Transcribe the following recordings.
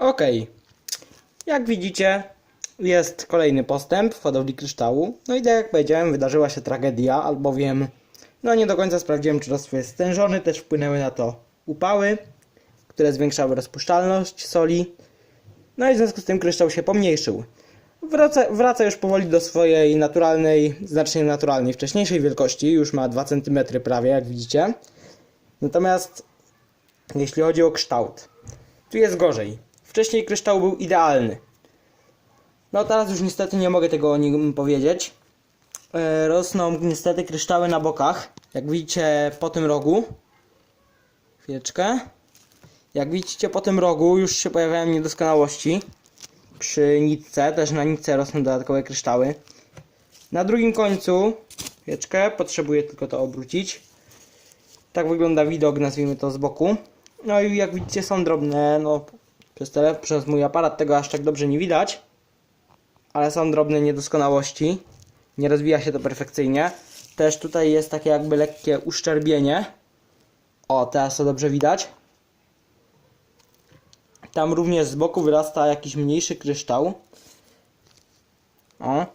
Ok. Jak widzicie, jest kolejny postęp w hodowli kryształu. No i tak jak powiedziałem, wydarzyła się tragedia, albowiem no nie do końca sprawdziłem, czy roztwór jest stężony. Też wpłynęły na to upały, które zwiększały rozpuszczalność soli. No i w związku z tym kryształ się pomniejszył. Wraca, wraca już powoli do swojej naturalnej, znacznie naturalnej, wcześniejszej wielkości. Już ma 2 cm prawie, jak widzicie. Natomiast jeśli chodzi o kształt, tu jest gorzej. Wcześniej kryształ był idealny. No teraz już niestety nie mogę tego o nim powiedzieć. E, rosną niestety kryształy na bokach. Jak widzicie po tym rogu. Chwileczkę. Jak widzicie po tym rogu już się pojawiają niedoskonałości. Przy nitce, też na nitce rosną dodatkowe kryształy. Na drugim końcu, chwileczkę, potrzebuję tylko to obrócić. Tak wygląda widok, nazwijmy to z boku. No i jak widzicie są drobne, no przez telefon, przez mój aparat tego aż tak dobrze nie widać. Ale są drobne niedoskonałości. Nie rozwija się to perfekcyjnie. Też tutaj jest takie jakby lekkie uszczerbienie. O, teraz to dobrze widać. Tam również z boku wyrasta jakiś mniejszy kryształ. O.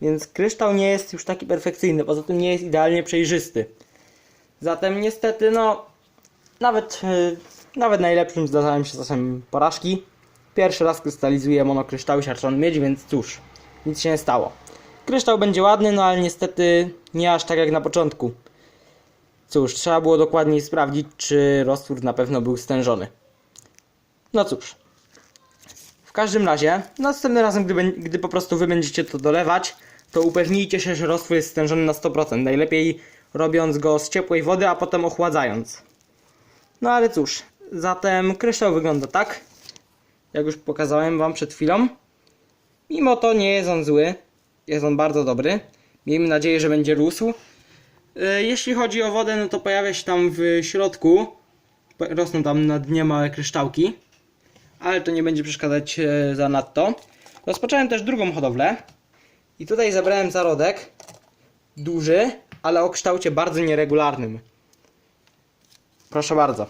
Więc kryształ nie jest już taki perfekcyjny, poza tym nie jest idealnie przejrzysty. Zatem niestety, no, nawet, yy, nawet najlepszym zdarzają się czasem porażki. Pierwszy raz krystalizuje monokryształy siarczony miedź, więc cóż, nic się nie stało. Kryształ będzie ładny, no ale niestety nie aż tak jak na początku. Cóż, trzeba było dokładniej sprawdzić, czy roztwór na pewno był stężony. No cóż. W każdym razie, następnym razem, gdy, gdy po prostu wy będziecie to dolewać, to upewnijcie się, że roztwór jest stężony na 100%. Najlepiej robiąc go z ciepłej wody, a potem ochładzając. No ale cóż, zatem kryształ wygląda tak, jak już pokazałem wam przed chwilą. Mimo to nie jest on zły, jest on bardzo dobry. Miejmy nadzieję, że będzie rósł. E, Jeśli chodzi o wodę, no to pojawia się tam w środku, rosną tam na dnie małe kryształki, ale to nie będzie przeszkadzać e, za nadto. Rozpocząłem też drugą hodowlę i tutaj zabrałem zarodek, duży, ale o kształcie bardzo nieregularnym. Proszę bardzo.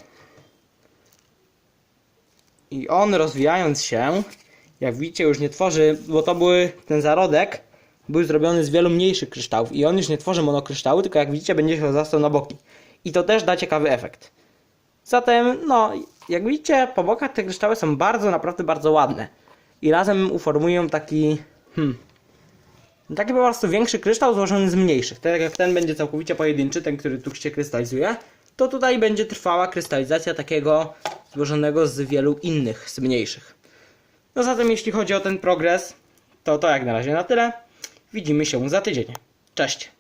I on rozwijając się, jak widzicie już nie tworzy, bo to były, ten zarodek był zrobiony z wielu mniejszych kryształów i on już nie tworzy monokryształu, tylko jak widzicie będzie się rozrastał na boki. I to też da ciekawy efekt. Zatem, no, jak widzicie, po bokach te kryształy są bardzo, naprawdę bardzo ładne. I razem uformują taki, hmm, taki po prostu większy kryształ złożony z mniejszych. Tak jak ten będzie całkowicie pojedynczy, ten, który tu się krystalizuje, to tutaj będzie trwała krystalizacja takiego złożonego z wielu innych, z mniejszych. No zatem jeśli chodzi o ten progres, to to jak na razie na tyle. Widzimy się za tydzień. Cześć!